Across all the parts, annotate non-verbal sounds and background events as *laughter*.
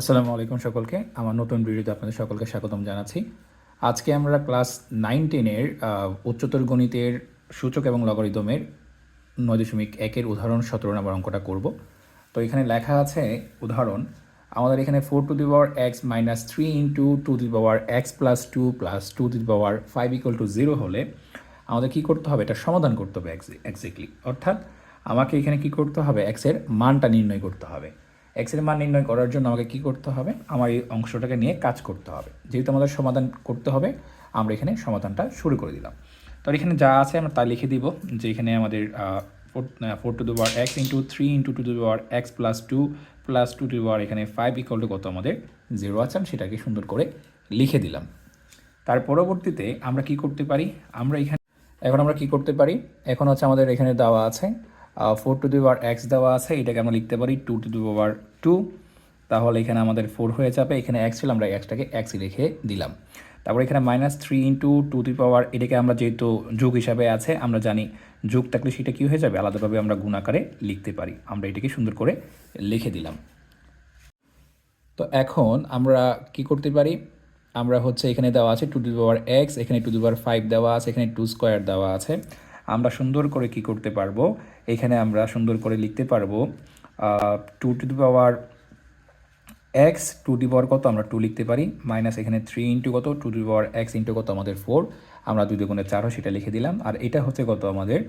আসসালামু আলাইকুম সকলকে। আমার নতুন ভিডিওতে আপনাদের সকলকে স্বাগতম জানাচ্ছি। আজকে আমরা ক্লাস নাইন টেনের উচ্চতর গণিতের সূচক এবং লগারিদমের নয় দশমিক একের উদাহরণ সতেরো নম্বর অঙ্কটা করব। তো এখানে লেখা আছে উদাহরণ, আমাদের এখানে four to the power x minus three into two the power x plus two plus two the power five equal to zero হলে আমাদের কী করতে হবে? এটা সমাধান করতে হবে এক্স্যাক্টলি অর্থাৎ আমাকে এখানে কি করতে হবে? এক্সের মানটা নির্ণয় করতে হবে। এক্সের মান নির্ণয় করার জন্য আমাকে কি করতে হবে? আমার এই অংশটাকে নিয়ে কাজ করতে হবে। যেহেতু আমাদের সমাধান করতে হবে, আমরা এখানে সমাধানটা শুরু করে দিলাম। তো এখানে যা আছে আমরা তা লিখে দিব, যে এখানে আমাদের four to the power x into three into two the power x plus two plus two to power এখানে ফাইভ ইকুয়াল টু কত আমাদের? জিরো আছে, আমি সেটাকে সুন্দর করে লিখে দিলাম। তার পরবর্তীতে আমরা কি করতে পারি? আমরা এখানে, এখন আমরা কি করতে পারি? এখন হচ্ছে আমাদের এখানে দেওয়া আছে four to the power x দেওয়া আছে, এটাকে আমরা লিখতে পারি two to the power two তাহলে এখানে আমাদের ফোর হয়ে যাবে, এখানে এক্স ছিল, আমরা এক্সটাকে এক্স রেখে দিলাম। তারপর এখানে minus three into two the power এটাকে আমরা যেহেতু যুগ হিসাবে আছে, আমরা জানি যুগ থাকলে সেটা কী হয়ে যাবে? আলাদাভাবে আমরা গুণাকারে লিখতে পারি। আমরা এটাকে সুন্দর করে লিখে দিলাম। তো এখন আমরা কি করতে পারি? আমরা হচ্ছে এখানে দেওয়া আছে টু টু পাওয়ার এক্স এখানে টু টু পাওয়ার ফাইভ দেওয়া আছে, এখানে টু স্কোয়ার দেওয়া আছে। আমরা সুন্দর করে কি করতে পারব? এখানে আমরা সুন্দর করে লিখতে পারব two to the power x two the power কত? আমরা টু লিখতে পারি মাইনাস এখানে থ্রি ইন্টু কত? Two the power x into কত? আমাদের ফোর আমরা দুই দুগুণে চার সেটা লিখে দিলাম। আর এটা হচ্ছে কত? আমাদের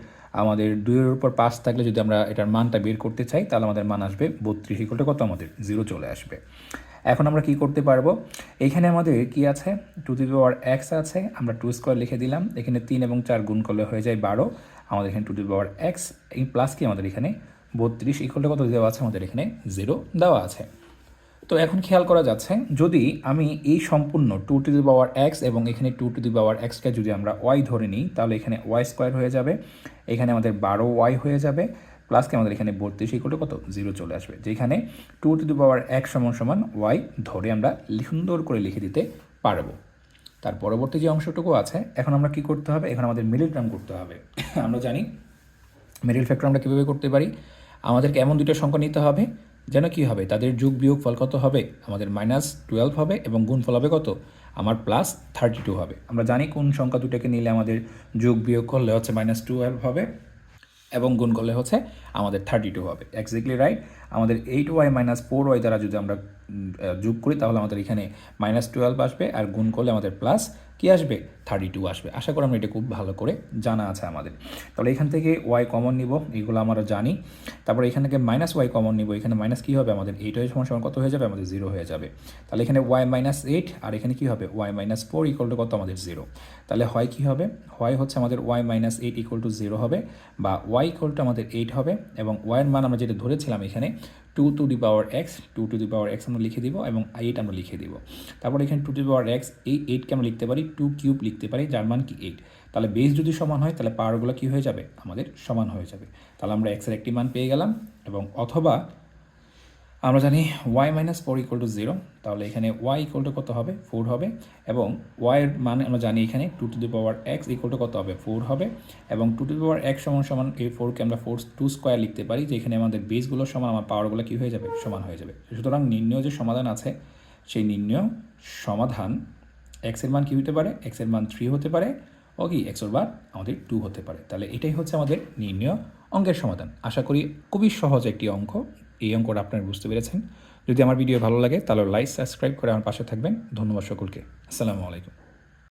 আমাদের দুইয়ের উপর পাঁচ থাকলে যদি আমরা এটার মানটা বের করতে চাই, তাহলে আমাদের মান আসবে বত্রিশ ইকুয়ালটা কত? আমাদের জিরো চলে আসবে। এখন আমরা কি করতে পারব? এখানে আমাদের কি আছে? টু দি পাওয়ার এক্স আছে, আমরা টু স্কোয়ার লিখে দিলাম। এখানে তিন এবং চার গুণ করলে হয়ে যায় বারো। আমাদের এখানে টু দি পাওয়ার এক্স এই প্লাস কি আমাদের এখানে? বত্রিশ ইকুয়ালটা কত দেওয়া আছে? আমাদের এখানে জিরো দেওয়া আছে। তো এখন খেয়াল করা যাচ্ছে, যদি আমি এই সম্পূর্ণ two to the power x এবং এখানে টু টু দি পাওয়ার এক্সকে যদি আমরা ওয়াই ধরে নিই, তাহলে এখানে ওয়াই স্কোয়ার হয়ে যাবে। এখানে আমাদের বারো ওয়াই হয়ে যাবে। প্লাসকে আমাদের এখানে বত্রিশ ইকুয়াল কত? জিরো চলে আসবে। যেখানে টু টু দি পাওয়ার এক সমান সমান ওয়াই ধরে আমরা সুন্দর করে লিখে দিতে পারব। তার পরবর্তী যে অংশটুকু আছে, এখন আমরা কি করতে হবে? এখন আমাদের মিডিল টার্ম করতে হবে। *coughs* আমরা জানি মিডিল ফ্যাক্টর আমরা কীভাবে করতে পারি? আমাদেরকে এমন দুটো সংখ্যা নিতে হবে, যেন কি হবে? তাদের যুগ বিয়োগ ফল কত হবে? আমাদের মাইনাস টুয়েলভ হবে এবং গুণ ফল হবে কত? আমার প্লাস থার্টি টু হবে। আমরা জানি কোন সংখ্যা দুটোকে নিলে আমাদের যোগ বিয়োগ করলে হচ্ছে মাইনাস টুয়েলভ হবে। এবং গুণ করলে হচ্ছে আমাদের থার্টি টু হবে। এক্স্যাক্টলি রাইট আমাদের eight y minus four y দ্বারা যদি আমরা যোগ করি, তাহলে আমাদের এখানে মাইনাস টুয়েলভ আসবে আর গুণ করলে আমাদের প্লাস কি আসবে? থার্টি টু আসবে। আশা করি আমরা এটা খুব ভালো করে জানা আছে আমাদের। তাহলে এখান থেকে ওয়াই কমন নিব, এগুলো আমরা জানি। তারপরে এখান থেকে মাইনাস ওয়াই কমন নিব। এখানে মাইনাস কী হবে? আমাদের এইট ওয়াই সমান কত হয়ে যাবে? আমাদের জিরো হয়ে যাবে। তাহলে এখানে ওয়াই মাইনাস এইট আর এখানে কী হবে? Y minus four equal to কত? আমাদের জিরো তাহলে হয় কী হবে? হয় হচ্ছে আমাদের y minus eight equal to zero হবে বা ওয়াই ইকুয়াল টু আমাদের এইট হবে। এবং ওয়াইয়ের মান আমরা যেটা ধরেছিলাম এখানে two to the power x two to the power x আমরা লিখে দিব এবং এইট আমরা লিখে দিব। তারপর এখানে two to the power x এই এইটকে আমরা লিখতে পারি টু কিউব লিখতে পারি, যার মান কি এইট তাহলে বেস যদি সমান হয়, তাহলে পাওয়ারগুলো কী হয়ে যাবে? আমাদের সমান হয়ে যাবে। তাহলে আমরা এক্সের একটি মান পেয়ে গেলাম এবং অথবা আমরা জানি y minus four equal to zero তাহলে এখানে ওয়াই ইকুয়াল টু কত হবে? ফোর হবে। এবং ওয়াইয়ের মানে আমরা জানি এখানে two to the power x equal to কত হবে? ফোর হবে। এবং two to the power x সমান সমান এই ফোরকে আমরা ফোর টু স্কোয়ার লিখতে পারি, যে এখানে আমাদের বেসগুলো সমান, আমার পাওয়ারগুলো কী হয়ে যাবে? সমান হয়ে যাবে। সুতরাং নির্ণয় যে সমাধান আছে, সেই নির্ণয় সমাধান এক্সের মান কী হতে পারে? এক্সের মান থ্রি হতে পারে। ও এক্স এক্সর বার আমাদের টু হতে পারে। তাহলে এটাই হচ্ছে আমাদের নির্ণয় অঙ্কের সমাধান। আশা করি খুবই সহজ একটি অঙ্ক। এই অঙ্কটা আপনারা বুঝতে পেরেছেন। যদি আমার ভিডিও ভালো লাগে, তাহলে লাইক সাবস্ক্রাইব করে আমার পাশে থাকবেন। ধন্যবাদ সকলকে। আসসালামু আলাইকুম।